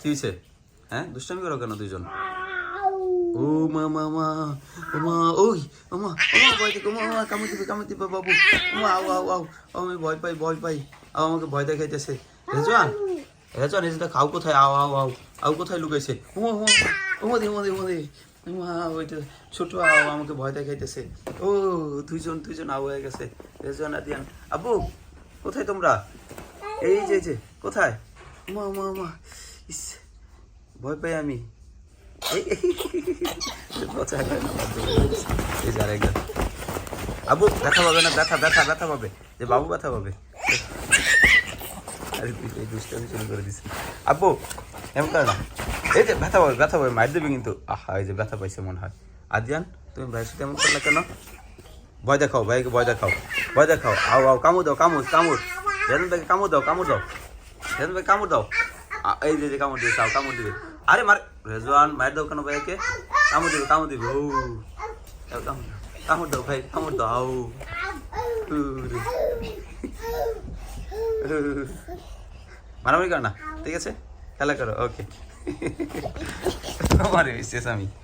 কি হয়েছে হ্যাঁ দুষ্টামি করো কেন দুইজন ও মা মা মা ও মা ওই ও মা ও মা ভয় থেকে মা মা কামড় দিবে কামড় দিবে বাবু ও মা আও আও আও আমি ভয় পাই ভয় পাই আও আমাকে ভয় দেখাইতেছে রেজওয়ান রেজওয়ান এই খাও কোথায় আও আও আও আও কোথায় লুকাইছে ও মা ও মা দে মা দে মা ওইটা ছোট আও আমাকে ভয় দেখাইতেছে ও দুইজন দুইজন আও হয়ে গেছে রেজওয়ান আদিয়ান আবু কোথায় তোমরা এই যে যে কোথায় মা মা মা ইস, ভয় পাই আমি। এই। যে আরেকজন। আবু ব্যথা পাবে না? ব্যথা ব্যথা ব্যথা পাবে। যে বাবু ব্যথা পাবে। আরে তুই দুষ্টামি আব্বু, এমন করে না। এই যে ব্যথা পাবে ব্যথা পাবে মার দেবে কিন্তু। আহা, এই যে ব্যথা পাইছে মনে হয়। আদিয়ান, তুমি ভাইয়ের সাথে এমন করলে কেন? ভয় দেখাও, ভাইকে ভয় দেখাও। ভয় দেখাও। আও আও, কামড় দাও, কামড় কামড়। রেজন ভাইকে কামড় দাও কামড় দাও। রেজন ভাই কামড় দাও। এই যে কামড় দিয়েছে আও কামড় দিবে আরে, মার। রেজওয়ান মার দাও কেন ভাইকে কামড় দিবে কামড় দিবে। ও। কামড় দাও। ভাই, কামড় দাও। মারামারি কর না, ঠিক আছে? খেলা করো, ওকে। আমার বিশেষ আমি